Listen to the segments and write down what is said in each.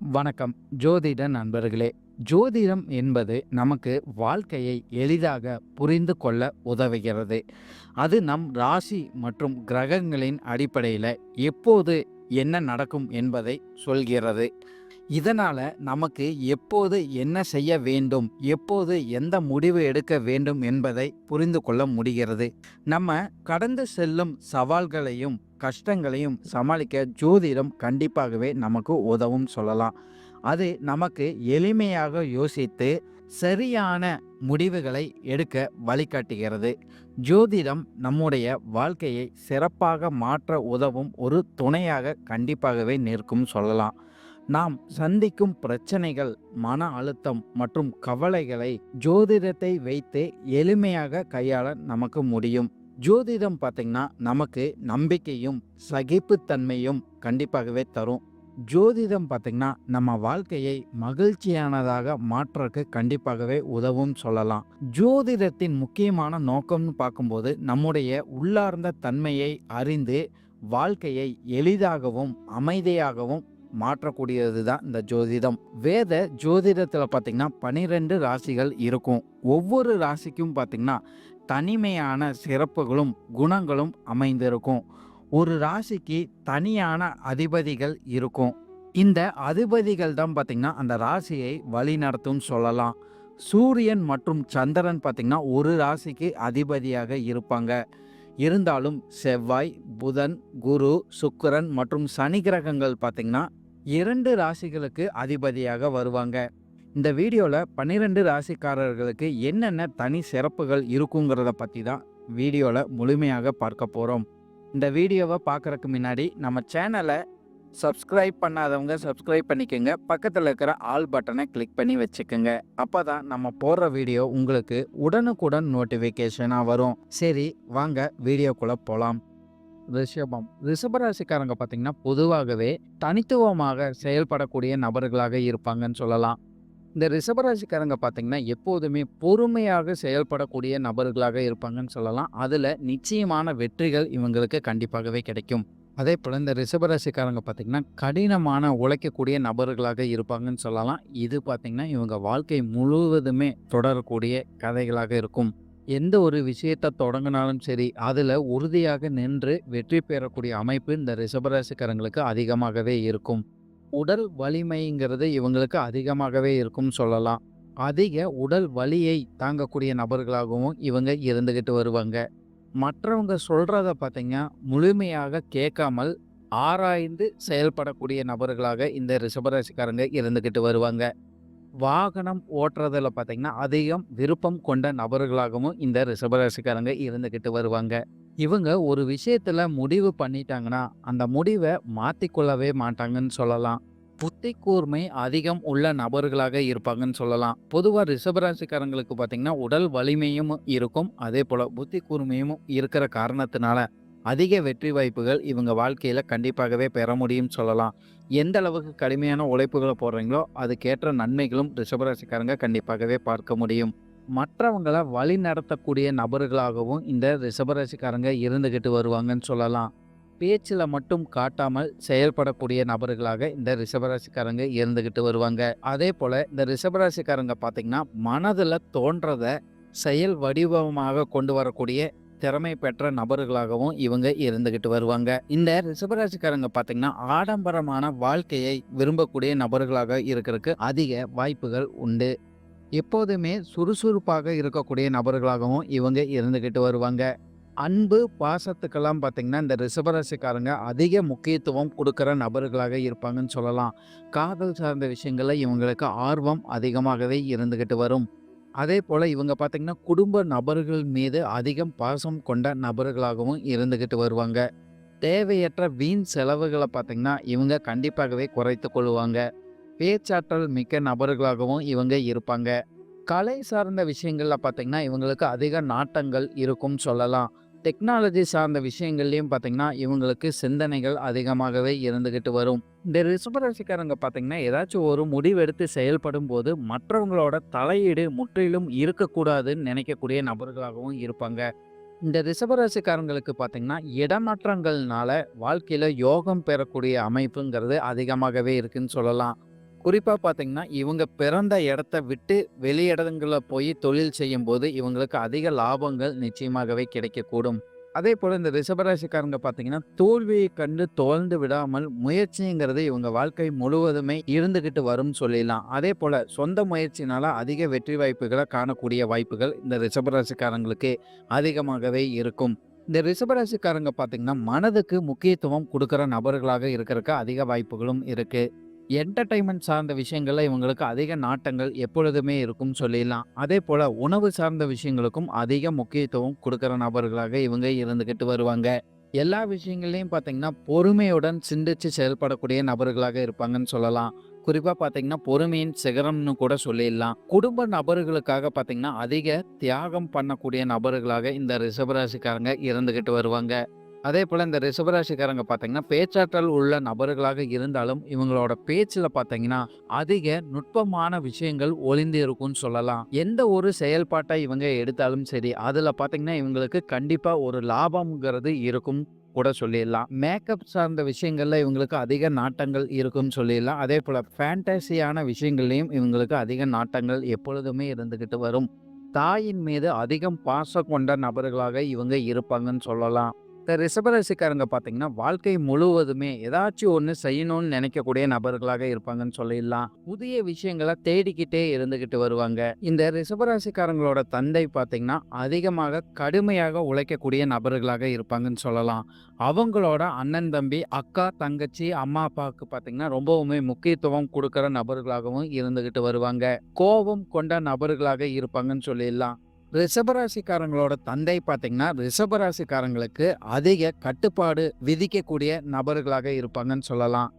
வணக்கம். ஜோதிட நண்பர்களே ஜோதிடம் என்பது நமக்கு வாழ்க்கையை எளிதாக புரிந்து கொள்ள உதவுகிறது. அது நம் ராசி மற்றும் கிரகங்களின் அடிப்படையில் எப்போது என்ன நடக்கும் என்பதை சொல்கிறது. இதனால் நமக்கு எப்போது என்ன செய்ய வேண்டும் எப்போது எந்த முடிவு எடுக்க வேண்டும் என்பதை புரிந்து கொள்ள முடிகிறது. நம்ம கடந்து செல்லும் சவால்களையும் கஷ்டங்களையும் சமாளிக்க ஜோதிடம் கண்டிப்பாகவே நமக்கு உதவும் சொல்லலாம். அது நமக்கு எளிமையாக யோசித்து சரியான முடிவுகளை எடுக்க வழிகாட்டுகிறது. ஜோதிடம் நம்முடைய வாழ்க்கையை சிறப்பாக மாற்ற உதவும் ஒரு துணையாக கண்டிப்பாகவே நிற்கும் சொல்லலாம். நாம் சந்திக்கும் பிரச்சனைகள் மன அழுத்தம் மற்றும் கவலைகளை ஜோதிடத்தை வைத்து எளிமையாக கையாள நமக்கு முடியும். ஜோதிடம் பார்த்திங்கன்னா நமக்கு நம்பிக்கையும் சகிப்புத்தன்மையும் கண்டிப்பாகவே தரும். ஜோதிடம் பார்த்திங்கன்னா நம்ம வாழ்க்கையை மகிழ்ச்சியானதாக மாற்றக்கு கண்டிப்பாகவே உதவும் சொல்லலாம். ஜோதிடத்தின் முக்கியமான நோக்கம்னு பார்க்கும்போது நம்முடைய உள்ளார்ந்த தன்மையை அறிந்து வாழ்க்கையை எளிதாகவும் அமைதியாகவும் மாற்றக்கூடியது தான் இந்த ஜோதிடம். வேத ஜோதிடத்தில் பார்த்திங்கன்னா பனிரெண்டு ராசிகள் இருக்கும். ஒவ்வொரு ராசிக்கும் பார்த்திங்கன்னா தனிமையான சிறப்புகளும் குணங்களும் அமைந்திருக்கும். ஒரு ராசிக்கு தனியான அதிபதிகள் இருக்கும். இந்த அதிபதிகள் தான் பார்த்திங்கன்னா அந்த ராசியை வழிநடத்தும் சொல்லலாம். சூரியன் மற்றும் சந்திரன் பார்த்திங்கன்னா ஒரு ராசிக்கு அதிபதியாக இருப்பாங்க. இருந்தாலும் செவ்வாய் புதன் குரு சுக்கிரன் மற்றும் சனி கிரகங்கள் பார்த்திங்கன்னா இரண்டு ராசிகளுக்கு அதிபதியாக வருவாங்க. இந்த வீடியோவில் பன்னிரெண்டு ராசிக்காரர்களுக்கு என்னென்ன தனி சிறப்புகள் இருக்குங்கிறத பற்றி தான் வீடியோவில் முழுமையாக பார்க்க போகிறோம் இந்த வீடியோவை பார்க்குறக்கு முன்னாடி நம்ம சேனலை சப்ஸ்கிரைப் பண்ணாதவங்க சப்ஸ்கிரைப் பண்ணிக்கோங்க. பக்கத்தில் இருக்கிற ஆல் பட்டனை கிளிக் பண்ணி வச்சுக்கோங்க. அப்போ தான் நம்ம போடுற வீடியோ உங்களுக்கு உடனுக்குடன் நோட்டிஃபிகேஷனாக வரும். சரி வாங்க வீடியோக்குள்ளே போகலாம் ரிஷபம் ரிஷபராசிக்காரங்க பார்த்திங்கன்னா பொதுவாகவே தனித்துவமாக செயல்படக்கூடிய நபர்களாக இருப்பாங்கன்னு சொல்லலாம். இந்த ரிஷபராசிக்காரங்க பார்த்திங்கன்னா எப்போதுமே பொறுமையாக செயல்படக்கூடிய நபர்களாக இருப்பாங்கன்னு சொல்லலாம். அதில் நிச்சயமான வெற்றிகள் இவங்களுக்கு கண்டிப்பாகவே கிடைக்கும். அதே போல் இந்த ரிஷபராசிக்காரங்க பார்த்திங்கன்னா கடினமான உழைக்கக்கூடிய நபர்களாக இருப்பாங்கன்னு சொல்லலாம். இது பார்த்திங்கன்னா இவங்க வாழ்க்கை முழுவதுமே தொடரக்கூடிய கதைகளாக இருக்கும். எந்த ஒரு விஷயத்தை தொடங்கினாலும் சரி அதில் உறுதியாக நின்று வெற்றி பெறக்கூடிய அமைப்பு இந்த ரிஷபராசிக்காரங்களுக்கு அதிகமாகவே இருக்கும். உடல் வலிமைங்கிறது இவங்களுக்கு அதிகமாகவே இருக்கும் சொல்லலாம். அதிக உடல் வலியை தாங்கக்கூடிய நபர்களாகவும் இவங்க இருந்துக்கிட்டு வருவாங்க. மற்றவங்க சொல்கிறத பார்த்தீங்கன்னா முழுமையாக கேட்காமல் ஆராய்ந்து செயல்படக்கூடிய நபர்களாக இந்த ரிஷபராசிக்காரங்க இருந்துக்கிட்டு வருவாங்க. வாகனம் ஓட்டுறதுல பார்த்தீங்கன்னா அதிகம் விருப்பம் கொண்ட நபர்களாகவும் இந்த ரிஷபராசிக்காரங்க இருந்துக்கிட்டு வருவாங்க. இவங்க ஒரு விஷயத்தில் முடிவு பண்ணிட்டாங்கன்னா அந்த முடிவை மாற்றிக்கொள்ளவே மாட்டாங்கன்னு சொல்லலாம். புத்தி கூர்மை அதிகம் உள்ள நபர்களாக இருப்பாங்கன்னு சொல்லலாம். பொதுவாக ரிஷபராசிக்காரங்களுக்கு பார்த்தீங்கன்னா உடல் வலிமையும் இருக்கும். அதே போல் புத்தி கூர்மையும் இருக்கிற காரணத்தினால அதிக வெற்றி வாய்ப்புகள் இவங்க வாழ்க்கையில் கண்டிப்பாகவே பெற முடியும்னு சொல்லலாம். எந்த அளவுக்கு கடுமையான உழைப்புகளை போடுறீங்களோ அதுக்கேற்ற நன்மைகளும் ரிஷபராசிக்காரங்க கண்டிப்பாகவே பார்க்க முடியும். மற்றவங்களை வழி நடத்தக்கூடிய நபர்களாகவும் இந்த ரிஷபராசிக்காரங்க இருந்துக்கிட்டு வருவாங்கன்னு சொல்லலாம். பேச்சில் மட்டும் காட்டாமல் செயல்படக்கூடிய நபர்களாக இந்த ரிஷபராசிக்காரங்க இருந்துக்கிட்டு வருவாங்க. அதே போல் இந்த ரிஷபராசிக்காரங்க பார்த்திங்கன்னா மனதில் தோன்றதை செயல் வடிவமாக கொண்டு வரக்கூடிய திறமை பெற்ற நபர்களாகவும் இவங்க இருந்துக்கிட்டு வருவாங்க. இந்த ரிஷபராசிக்காரங்க பார்த்தீங்கன்னா ஆடம்பரமான வாழ்க்கையை விரும்பக்கூடிய நபர்களாக இருக்கிறதுக்கு அதிக வாய்ப்புகள் உண்டு. எப்போதுமே சுறுசுறுப்பாக இருக்கக்கூடிய நபர்களாகவும் இவங்க இருந்துக்கிட்டு வருவாங்க. அன்பு பாசத்துக்கெல்லாம் பார்த்திங்கன்னா இந்த ரிஷபராசிக்காரங்க அதிக முக்கியத்துவம் கொடுக்குற நபர்களாக இருப்பாங்கன்னு சொல்லலாம். காதல் சார்ந்த விஷயங்களில் இவங்களுக்கு ஆர்வம் அதிகமாகவே இருந்துக்கிட்டு வரும். அதே போல் இவங்க பார்த்திங்கன்னா குடும்ப நபர்கள் மீது அதிகம் பாசம் கொண்ட நபர்களாகவும் இருந்துக்கிட்டு வருவாங்க. தேவையற்ற வீண் செலவுகளை பார்த்திங்கன்னா இவங்க கண்டிப்பாகவே குறைத்து கொள்வாங்க. பேச்சாற்றல் மிக்க நபர்களாகவும் இவங்க இருப்பாங்க. கலை சார்ந்த விஷயங்களில் பார்த்திங்கன்னா இவங்களுக்கு அதிக நாட்டங்கள் இருக்கும் சொல்லலாம். டெக்னாலஜி சார்ந்த விஷயங்கள்லையும் பார்த்தீங்கன்னா இவங்களுக்கு சிந்தனைகள் அதிகமாகவே இருந்துக்கிட்டு வரும். இந்த ரிஷபராசிக்காரங்க பார்த்தீங்கன்னா ஏதாச்சும் ஒரு முடிவெடுத்து செயல்படும் போது மற்றவங்களோட தலையீடு முற்றிலும் இருக்கக்கூடாதுன்னு நினைக்கக்கூடிய நபர்களாகவும் இருப்பாங்க. இந்த ரிஷபராசிக்காரங்களுக்கு பார்த்திங்கன்னா இடமாற்றங்கள்னால வாழ்க்கையில் யோகம் பெறக்கூடிய அமைப்புங்கிறது அதிகமாகவே இருக்குன்னு சொல்லலாம். குறிப்பாக பார்த்தீங்கன்னா இவங்க பிறந்த இடத்த விட்டு வெளி இடங்களில் போய் தொழில் செய்யும்போது இவங்களுக்கு அதிக லாபங்கள் நிச்சயமாகவே கிடைக்கக்கூடும். அதே போல் இந்த ரிஷபராசிக்காரங்க பார்த்தீங்கன்னா தோல்வியை கண்டு தோல்ந்து விடாமல் முயற்சிங்கிறது இவங்க வாழ்க்கை முழுவதுமே இருந்துக்கிட்டு வரும்னு சொல்லிடலாம். அதே போல் சொந்த முயற்சினால அதிக வெற்றி வாய்ப்புகளை காணக்கூடிய வாய்ப்புகள் இந்த ரிஷபராசிக்காரங்களுக்கு அதிகமாகவே இருக்கும். இந்த ரிஷபராசிக்காரங்க பார்த்தீங்கன்னா மனதுக்கு முக்கியத்துவம் கொடுக்குற நபர்களாக இருக்கிறதுக்கு அதிக வாய்ப்புகளும் இருக்குது என்டர்டைன்மெண்ட் சார்ந்த விஷயங்களில் இவங்களுக்கு அதிக நாட்டங்கள் எப்பொழுதுமே இருக்கும்னு சொல்லிடலாம். அதே போல் உணவு சார்ந்த விஷயங்களுக்கும் அதிக முக்கியத்துவம் கொடுக்குற நபர்களாக இவங்க இருந்துக்கிட்டு வருவாங்க. எல்லா விஷயங்கள்லையும் பார்த்தீங்கன்னா பொறுமையுடன் சிந்திச்சு செயல்படக்கூடிய நபர்களாக இருப்பாங்கன்னு சொல்லலாம். குறிப்பாக பார்த்தீங்கன்னா பொறுமையின் சிகரம்னு கூட சொல்லிடலாம். குடும்ப நபர்களுக்காக பார்த்தீங்கன்னா அதிக தியாகம் பண்ணக்கூடிய நபர்களாக இந்த ரிஷபராசிக்காரங்க இருந்துக்கிட்டு வருவாங்க. அதே போல் இந்த ரிஷபராசிக்காரங்க பார்த்தீங்கன்னா பேச்சாற்றல் உள்ள நபர்களாக இருந்தாலும் இவங்களோட பேச்சில் பார்த்தீங்கன்னா அதிக நுட்பமான விஷயங்கள் ஒளிந்து இருக்கும்னு சொல்லலாம். எந்த ஒரு செயல்பாட்டை இவங்க எடுத்தாலும் சரி அதில் பார்த்தீங்கன்னா இவங்களுக்கு கண்டிப்பாக ஒரு லாபம்ங்கிறது இருக்கும் கூட சொல்லிடலாம். மேக்கப் சார்ந்த விஷயங்கள்ல இவங்களுக்கு அதிக நாட்டங்கள் இருக்கும்னு சொல்லிடலாம். அதே போல் ஃபேண்டசியான விஷயங்கள்லையும் இவங்களுக்கு அதிக நாட்டங்கள் எப்பொழுதுமே இருந்துக்கிட்டு வரும். தாயின் மீது அதிகம் பாசம் கொண்ட நபர்களாக இவங்க இருப்பாங்கன்னு சொல்லலாம். இந்த ரிஷபராசிக்காரங்க பார்த்தீங்கன்னா வாழ்க்கை முழுவதுமே ஏதாச்சும் ஒன்று செய்யணும்னு நினைக்கக்கூடிய நபர்களாக இருப்பாங்கன்னு சொல்லிடலாம். புதிய விஷயங்களை தேடிக்கிட்டே இருந்துக்கிட்டு வருவாங்க. இந்த ரிஷபராசிக்காரங்களோட தந்தை பார்த்தீங்கன்னா அதிகமாக கடுமையாக உழைக்கக்கூடிய நபர்களாக இருப்பாங்கன்னு சொல்லலாம். அவங்களோட அண்ணன் தம்பி அக்கா தங்கச்சி அம்மா அப்பாவுக்கு பார்த்தீங்கன்னா ரொம்பவுமே முக்கியத்துவம் கொடுக்குற நபர்களாகவும் இருந்துக்கிட்டு வருவாங்க. கோபம் கொண்ட நபர்களாக இருப்பாங்கன்னு சொல்லிடலாம். ரிஷபராசிக்காரங்களோட தந்தை பார்த்தீங்கன்னா ரிஷபராசிக்காரங்களுக்கு அதிக கட்டுப்பாடு விதிக்கக்கூடிய நபர்களாக இருப்பாங்கன்னு சொல்லலாம்.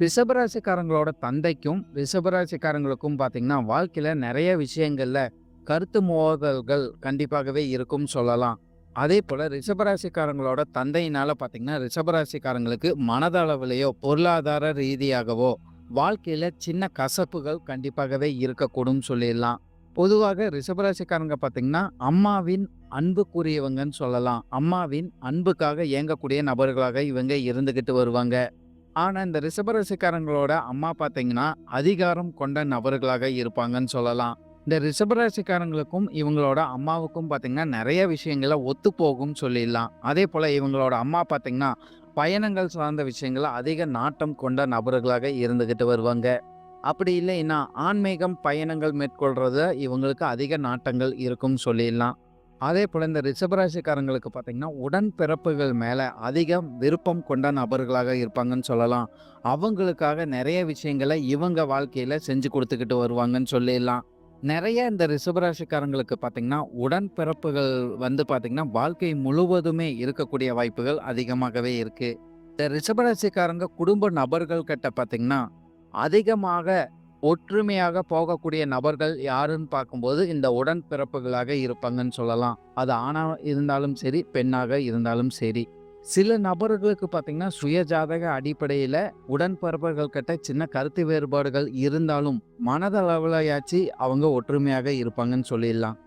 ரிஷபராசிக்காரங்களோட தந்தைக்கும் ரிஷபராசிக்காரங்களுக்கும் பார்த்தீங்கன்னா வாழ்க்கையில் நிறைய விஷயங்களில் கருத்து மோதல்கள் கண்டிப்பாகவே இருக்கும் சொல்லலாம். அதே போல் ரிஷபராசிக்காரங்களோட தந்தையினால் பார்த்தீங்கன்னா ரிஷபராசிக்காரங்களுக்கு மனதளவிலேயோ பொருளாதார ரீதியாகவோ வாழ்க்கையில் சின்ன கசப்புகள் கண்டிப்பாகவே இருக்கக்கூடும் சொல்லிடலாம். பொதுவாக ரிஷபராசிக்காரங்க பார்த்தீங்கன்னா அம்மாவின் அன்புக்குரியவங்கன்னு சொல்லலாம். அம்மாவின் அன்புக்காக இயங்கக்கூடிய நபர்களாக இவங்க இருந்துக்கிட்டு வருவாங்க. ஆனால் இந்த ரிஷபராசிக்காரங்களோட அம்மா பார்த்தீங்கன்னா அதிகாரம் கொண்ட நபர்களாக இருப்பாங்கன்னு சொல்லலாம். இந்த ரிஷபராசிக்காரங்களுக்கும் இவங்களோட அம்மாவுக்கும் பார்த்தீங்கன்னா நிறைய விஷயங்களை ஒத்து போகும்னு சொல்லிடலாம். அதே போல் இவங்களோட அம்மா பார்த்தீங்கன்னா பயணங்கள் சார்ந்த விஷயங்களை அதிக நாட்டம் கொண்ட நபர்களாக இருந்துக்கிட்டு வருவாங்க. அப்படி இல்லைன்னா ஆன்மீகம் பயணங்கள் மேற்கொள்கிறத இவங்களுக்கு அதிக நாட்டங்கள் இருக்கும்னு சொல்லிடலாம். அதே போல் இந்த ரிஷபராசிக்காரங்களுக்கு பார்த்தீங்கன்னா உடன்பிறப்புகள் மேலே அதிக விருப்பம் கொண்ட நபர்களாக இருப்பாங்கன்னு சொல்லலாம். அவங்களுக்காக நிறைய விஷயங்களை இவங்க வாழ்க்கையில் செஞ்சு கொடுத்துக்கிட்டு வருவாங்கன்னு சொல்லிடலாம். நிறைய இந்த ரிஷபராசிக்காரங்களுக்கு பார்த்தீங்கன்னா உடன்பிறப்புகள் வந்து பார்த்தீங்கன்னா வாழ்க்கை முழுவதுமே இருக்கக்கூடிய வாய்ப்புகள் அதிகமாகவே இருக்குது இந்த ரிஷபராசிக்காரங்க குடும்ப நபர்கள் கிட்ட பார்த்தீங்கன்னா அதிகமாக ஒற்றுமையாக போகக்கூடிய நபர்கள் யாருன்னு பார்க்கும்போது இந்த உடன்பிறப்புகளாக இருப்பாங்கன்னு சொல்லலாம். அது ஆணாக இருந்தாலும் சரி பெண்ணாக இருந்தாலும் சரி. சில நபர்களுக்கு பார்த்தீங்கன்னா சுயஜாதக அடிப்படையில் உடன்பிறப்புகள் கிட்ட சின்ன கருத்து வேறுபாடுகள் இருந்தாலும் மனதளவுலையாச்சு அவங்க ஒற்றுமையாக இருப்பாங்கன்னு சொல்லிடலாம்.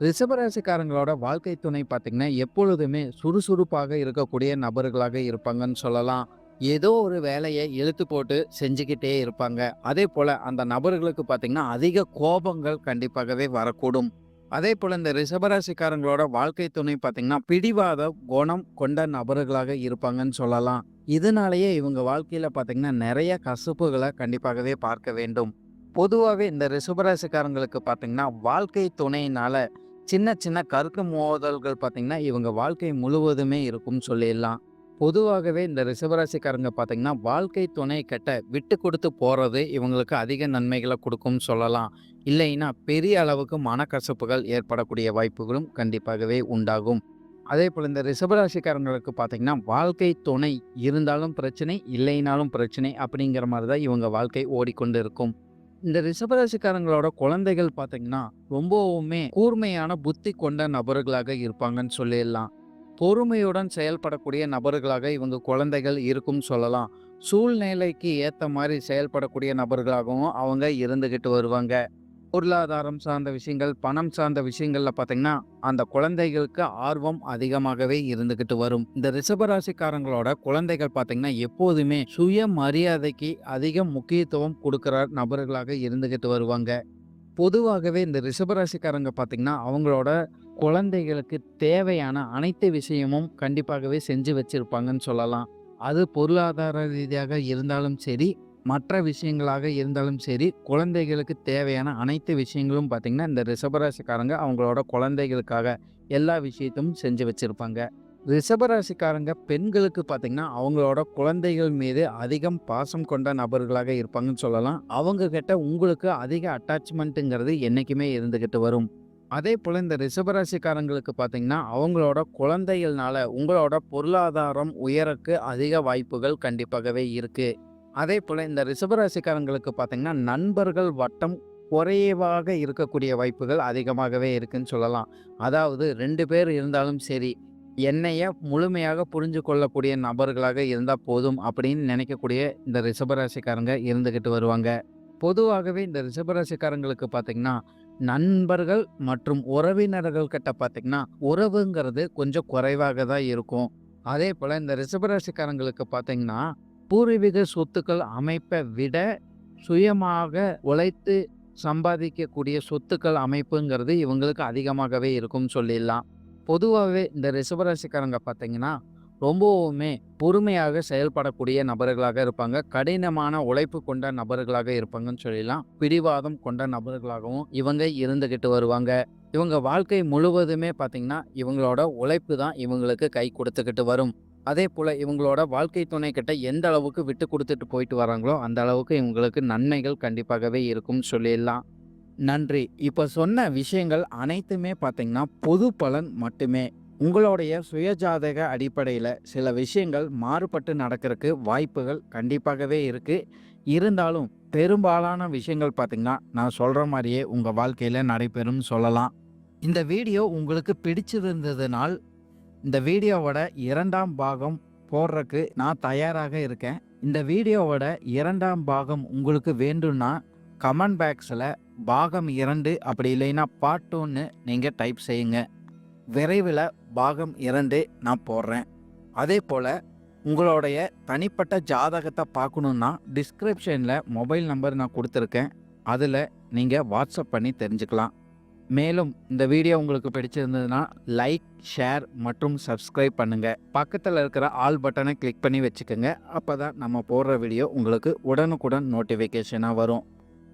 ரிஷபராசிக்காரங்களோட வாழ்க்கை துணை பார்த்தீங்கன்னா எப்பொழுதுமே சுறுசுறுப்பாக இருக்கக்கூடிய நபர்களாக இருப்பாங்கன்னு சொல்லலாம். ஏதோ ஒரு வேலையை இழுத்து போட்டு செஞ்சுக்கிட்டே இருப்பாங்க. அதே போல் அந்த நபர்களுக்கு பார்த்திங்கன்னா அதிக கோபங்கள் கண்டிப்பாகவே வரக்கூடும். அதே போல் இந்த ரிஷபராசிக்காரங்களோட வாழ்க்கை துணை பார்த்திங்கன்னா பிடிவாத குணம் கொண்ட நபர்களாக இருப்பாங்கன்னு சொல்லலாம். இதனாலேயே இவங்க வாழ்க்கையில் பார்த்திங்கன்னா நிறைய கசப்புகளை கண்டிப்பாகவே பார்க்க வேண்டும். பொதுவாகவே இந்த ரிஷபராசிக்காரங்களுக்கு பார்த்திங்கன்னா வாழ்க்கை துணையினால் சின்ன சின்ன கருத்து மோதல்கள் பார்த்திங்கன்னா இவங்க வாழ்க்கை முழுவதுமே இருக்கும்னு சொல்லிடலாம். பொதுவாகவே இந்த ரிஷபராசிக்காரங்க பார்த்தீங்கன்னா வாழ்க்கை துணை கட்ட விட்டு கொடுத்து போகிறது இவங்களுக்கு அதிக நன்மைகளை கொடுக்கும்னு சொல்லலாம். இல்லைன்னா பெரிய அளவுக்கு மனக்கசப்புகள் ஏற்படக்கூடிய வாய்ப்புகளும் கண்டிப்பாகவே உண்டாகும். அதே போல் இந்த ரிஷபராசிக்காரங்களுக்கு பார்த்திங்கன்னா வாழ்க்கை துணை இருந்தாலும் பிரச்சனை இல்லைனாலும் பிரச்சனை அப்படிங்கிற மாதிரி தான் இவங்க வாழ்க்கை ஓடிக்கொண்டு இருக்கும். இந்த ரிஷபராசிக்காரங்களோட குழந்தைகள் பார்த்திங்கன்னா ரொம்பவுமே கூர்மையான புத்தி கொண்ட நபர்களாக இருப்பாங்கன்னு சொல்லிடலாம். பொறுமையுடன் செயல்படக்கூடிய நபர்களாக இவங்க குழந்தைகள் இருக்கும் சொல்லலாம். சூழ்நிலைக்கு ஏற்ற மாதிரி செயல்படக்கூடிய நபர்களாகவும் அவங்க இருந்துக்கிட்டு வருவாங்க. பொருளாதாரம் சார்ந்த விஷயங்கள் பணம் சார்ந்த விஷயங்கள்ல பார்த்தீங்கன்னா அந்த குழந்தைகளுக்கு ஆர்வம் அதிகமாகவே இருந்துகிட்டு வரும். இந்த ரிஷபராசிக்காரங்களோட குழந்தைகள் பார்த்தீங்கன்னா எப்போதுமே சுய மரியாதைக்கு அதிக முக்கியத்துவம் கொடுக்குற நபர்களாக இருந்துகிட்டு வருவாங்க. பொதுவாகவே இந்த ரிஷபராசிக்காரங்க பார்த்தீங்கன்னா அவங்களோட குழந்தைகளுக்கு தேவையான அனைத்து விஷயமும் கண்டிப்பாகவே செஞ்சு வச்சிருப்பாங்கன்னு சொல்லலாம். அது பொருளாதார ரீதியாக இருந்தாலும் சரி மற்ற விஷயங்களாக இருந்தாலும் சரி குழந்தைகளுக்கு தேவையான அனைத்து விஷயங்களும் பார்த்திங்கன்னா இந்த ரிஷபராசிக்காரங்க அவங்களோட குழந்தைகளுக்காக எல்லா விஷயத்தையும் செஞ்சு வச்சுருப்பாங்க. ரிஷபராசிக்காரங்க பெண்களுக்கு பார்த்திங்கன்னா அவங்களோட குழந்தைகள் மீது அதிகம் பாசம் கொண்ட நபர்களாக இருப்பாங்கன்னு சொல்லலாம். அவங்கக்கிட்ட உங்களுக்கு அதிக அட்டாச்மெண்ட்டுங்கிறது என்றைக்குமே இருந்துக்கிட்டு வரும். அதே போல் இந்த ரிஷபராசிக்காரங்களுக்கு பார்த்தீங்கன்னா அவங்களோட குழந்தைகள்னால உங்களோட பொருளாதாரம் உயரக்கு அதிக வாய்ப்புகள் கண்டிப்பாகவே இருக்குது அதே போல் இந்த ரிஷபராசிக்காரங்களுக்கு பார்த்தீங்கன்னா நண்பர்கள் வட்டம் குறைவாக இருக்கக்கூடிய வாய்ப்புகள் அதிகமாகவே இருக்குன்னு சொல்லலாம். அதாவது ரெண்டு பேர் இருந்தாலும் சரி என்னைய முழுமையாக புரிஞ்சு கொள்ளக்கூடிய நபர்களாக இருந்தால் போதும் அப்படின்னு நினைக்கக்கூடிய இந்த ரிஷபராசிக்காரங்க இருந்துக்கிட்டு வருவாங்க. பொதுவாகவே இந்த ரிஷபராசிக்காரங்களுக்கு பார்த்திங்கன்னா நண்பர்கள் மற்றும் உறவினர்கள் கிட்ட பார்த்தீங்கன்னா உறவுங்கிறது கொஞ்சம் குறைவாக தான் இருக்கும். அதே போல் இந்த ரிசபராசிக்காரங்களுக்கு பார்த்தீங்கன்னா பூர்வீக சொத்துக்கள் அமைப்பை விட சுயமாக உழைத்து சம்பாதிக்கக்கூடிய சொத்துக்கள் அமைப்புங்கிறது இவங்களுக்கு அதிகமாகவே இருக்கும்னு சொல்லிடலாம். பொதுவாகவே இந்த ரிசபராசிக்காரங்க பார்த்தீங்கன்னா ரொம்பவுமே பொறுமையாக செயல்படக்கூடிய நபர்களாக இருப்பாங்க. கடினமான உழைப்பு கொண்ட நபர்களாக இருப்பாங்கன்னு சொல்லலாம் பிடிவாதம் கொண்ட நபர்களாகவும் இவங்க இருந்துக்கிட்டு வருவாங்க. இவங்க வாழ்க்கை முழுவதுமே பார்த்திங்கன்னா இவங்களோட உழைப்பு தான் இவங்களுக்கு கை கொடுத்துக்கிட்டு வரும். அதே போல் இவங்களோட வாழ்க்கை துணை கிட்ட எந்த அளவுக்கு விட்டு கொடுத்துட்டு போயிட்டு வராங்களோ அந்த அளவுக்கு இவங்களுக்கு நன்மைகள் கண்டிப்பாகவே இருக்கும்னு சொல்லிடலாம் நன்றி. இப்போ சொன்ன விஷயங்கள் அனைத்துமே பார்த்திங்கன்னா பொது பலன் மட்டுமே. உங்களுடைய சுயஜாதக அடிப்படையில் சில விஷயங்கள் மாறுபட்டு நடக்கிறதுக்கு வாய்ப்புகள் கண்டிப்பாகவே இருக்குது இருந்தாலும் பெரும்பாலான விஷயங்கள் பார்த்திங்கன்னா நான் சொல்கிற மாதிரியே உங்கள் வாழ்க்கையில் நடைபெறும் சொல்லலாம். இந்த வீடியோ உங்களுக்கு பிடிச்சிருந்ததுனால் இந்த வீடியோவோட இரண்டாம் பாகம் போடுறக்கு நான் தயாராக இருக்கேன். இந்த வீடியோவோட இரண்டாம் பாகம் உங்களுக்கு வேண்டும்னா கமெண்ட் பாக்ஸில் பாகம் இரண்டு அப்படி இல்லைன்னா பார்ட் டூன்னு நீங்கள் டைப் செய்யுங்க. விரைவில் பாகம் இரண்டு நான் போடுறேன். அதே போல் உங்களுடைய தனிப்பட்ட ஜாதகத்தை பார்க்கணுன்னா டிஸ்கிரிப்ஷனில் மொபைல் நம்பர் நான் கொடுத்துருக்கேன். அதில் நீங்கள் வாட்ஸ்அப் பண்ணி தெரிஞ்சுக்கலாம். மேலும் இந்த வீடியோ உங்களுக்கு பிடிச்சிருந்ததுன்னா லைக் ஷேர் மற்றும் சப்ஸ்கிரைப் பண்ணுங்கள் பக்கத்தில் இருக்கிற ஆல் பட்டனை கிளிக் பண்ணி வச்சுக்கோங்க. அப்போ தான் நம்ம போடுற வீடியோ உங்களுக்கு உடனுக்குடன் நோட்டிஃபிகேஷனாக வரும்.